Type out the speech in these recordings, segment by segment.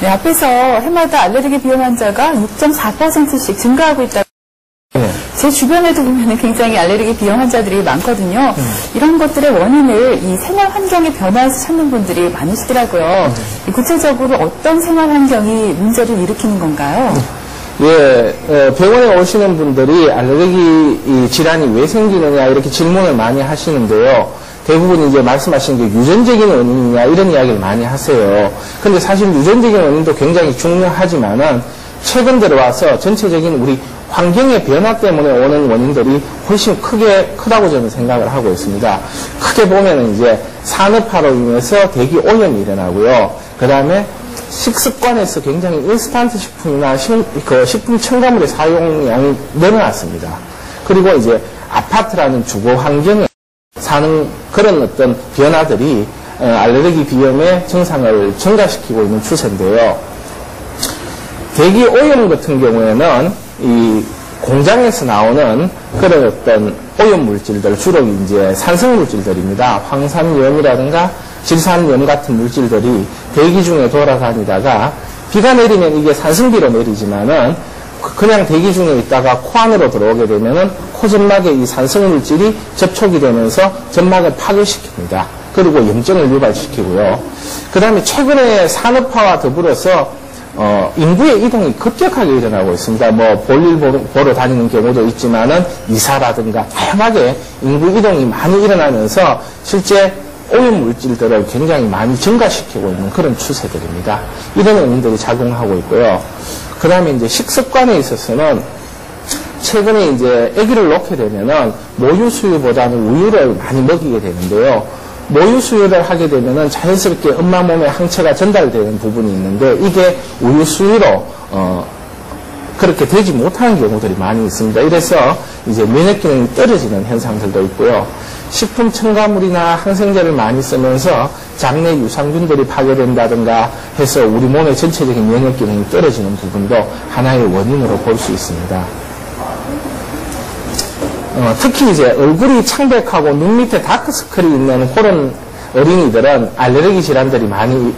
네, 앞에서 해마다 알레르기 비염 환자가 6.4%씩 증가하고 있다. 네. 제 주변에도 보면 굉장히 알레르기 비염 환자들이 많거든요. 음. 이런 것들의 원인을 이 생활 환경의 변화에서 찾는 분들이 많으시더라고요. 음. 이 구체적으로 어떤 생활 환경이 문제를 일으키는 건가요? 예, 어, 병원에 오시는 분들이 알레르기 이 질환이 왜 생기느냐 이렇게 질문을 많이 하시는데요. 대부분 이제 말씀하신 게 유전적인 원인이냐 이런 이야기를 많이 하세요. 근데 사실 유전적인 원인도 굉장히 중요하지만은 최근 들어와서 전체적인 우리 환경의 변화 때문에 오는 원인들이 훨씬 크게 크다고 저는 생각을 하고 있습니다. 크게 보면은 이제 산업화로 인해서 대기 오염이 일어나고요. 그 다음에 식습관에서 굉장히 인스턴트 식품이나 식, 그 식품 첨가물의 사용량이 늘어났습니다. 그리고 이제 아파트라는 주거 환경에 사는 그런 어떤 변화들이 어, 알레르기 비염의 증상을 증가시키고 있는 추세인데요. 대기 오염 같은 경우에는 이 공장에서 나오는 그런 어떤 오염 물질들, 주로 이제 산성 물질들입니다. 황산염이라든가 질산염 같은 물질들이 대기 중에 돌아다니다가 비가 내리면 이게 산성비로 내리지만은 그냥 대기 중에 있다가 코 안으로 들어오게 되면은 코 점막에 이 산성 물질이 접촉이 되면서 점막을 파괴시킵니다. 그리고 염증을 유발시키고요. 그 다음에 최근에 산업화와 더불어서 어, 인구의 이동이 급격하게 일어나고 있습니다. 뭐, 볼일 보러, 다니는 경우도 있지만은, 이사라든가, 다양하게 인구 이동이 많이 일어나면서, 실제 오염 물질들을 굉장히 많이 증가시키고 있는 그런 추세들입니다. 이런 원인들이 작용하고 있고요. 그 다음에 이제 식습관에 있어서는, 최근에 이제 아기를 놓게 되면은, 모유 수유보다는 우유를 많이 먹이게 되는데요. 모유 수유를 하게 되면은 자연스럽게 엄마 몸에 항체가 전달되는 부분이 있는데 이게 우유 수유로 어 그렇게 되지 못하는 경우들이 많이 있습니다. 이래서 이제 면역 기능이 떨어지는 현상들도 있고요. 식품 첨가물이나 항생제를 많이 쓰면서 장내 유산균들이 파괴된다든가 해서 우리 몸의 전체적인 면역 기능이 떨어지는 부분도 하나의 원인으로 볼 수 있습니다. 어, 특히 이제 얼굴이 창백하고 눈 밑에 다크스클이 있는 그런 어린이들은 알레르기 질환들이 많이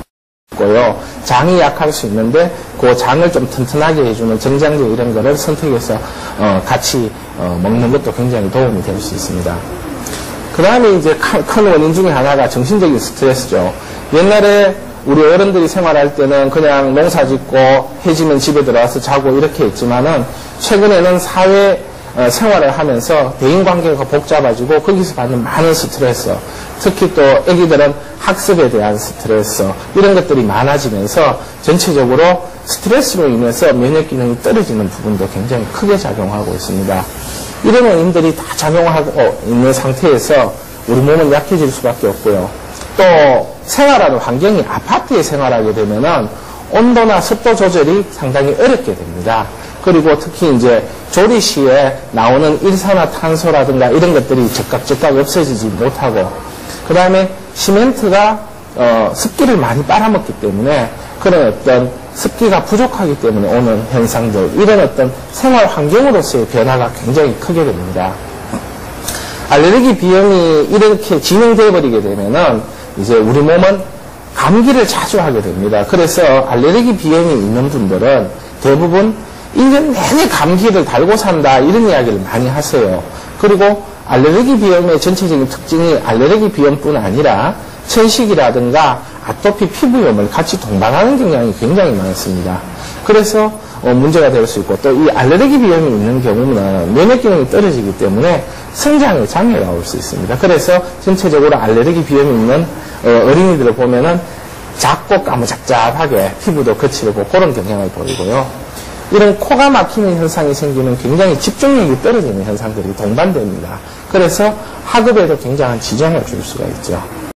있고요. 장이 약할 수 있는데 그 장을 좀 튼튼하게 해주는 정장제 이런 거를 선택해서 어, 같이 어, 먹는 것도 굉장히 도움이 될 수 있습니다. 그 다음에 이제 큰 원인 중에 하나가 정신적인 스트레스죠. 옛날에 우리 어른들이 생활할 때는 그냥 농사 짓고 해지면 집에 들어와서 자고 이렇게 했지만은 최근에는 사회 어, 생활을 하면서 대인 관계가 복잡해지고 거기서 받는 많은 스트레스, 특히 또 아기들은 학습에 대한 스트레스 이런 것들이 많아지면서 전체적으로 스트레스로 인해서 면역 기능이 떨어지는 부분도 굉장히 크게 작용하고 있습니다. 이런 원인들이 다 작용하고 있는 상태에서 우리 몸은 약해질 수밖에 없고요. 또 생활하는 환경이 아파트에 생활하게 되면은 온도나 습도 조절이 상당히 어렵게 됩니다. 그리고 특히 이제 조리 시에 나오는 일산화탄소라든가 이런 것들이 즉각 즉각 없어지지 못하고 그 다음에 시멘트가 어, 습기를 많이 빨아먹기 때문에 그런 어떤 습기가 부족하기 때문에 오는 현상들 이런 어떤 생활 환경으로서의 변화가 굉장히 크게 됩니다. 알레르기 비염이 이렇게 진행되어 버리게 되면은 이제 우리 몸은 감기를 자주 하게 됩니다. 그래서 알레르기 비염이 있는 분들은 대부분 1년 내내 감기를 달고 산다 이런 이야기를 많이 하세요. 그리고 알레르기 비염의 전체적인 특징이 알레르기 비염뿐 아니라 천식이라든가 아토피 피부염을 같이 동반하는 경향이 굉장히 많습니다. 그래서 어, 문제가 될 수 있고 또 이 알레르기 비염이 있는 경우는 면역 기능이 떨어지기 때문에 성장에 장애가 올 수 있습니다. 그래서 전체적으로 알레르기 비염이 있는 어, 어린이들을 보면은 작고 까무잡잡하게 피부도 거칠고 그런 경향을 보이고요. 이런 코가 막히는 현상이 생기면 굉장히 집중력이 떨어지는 현상들이 동반됩니다. 그래서 학업에도 굉장한 지장을 줄 수가 있죠.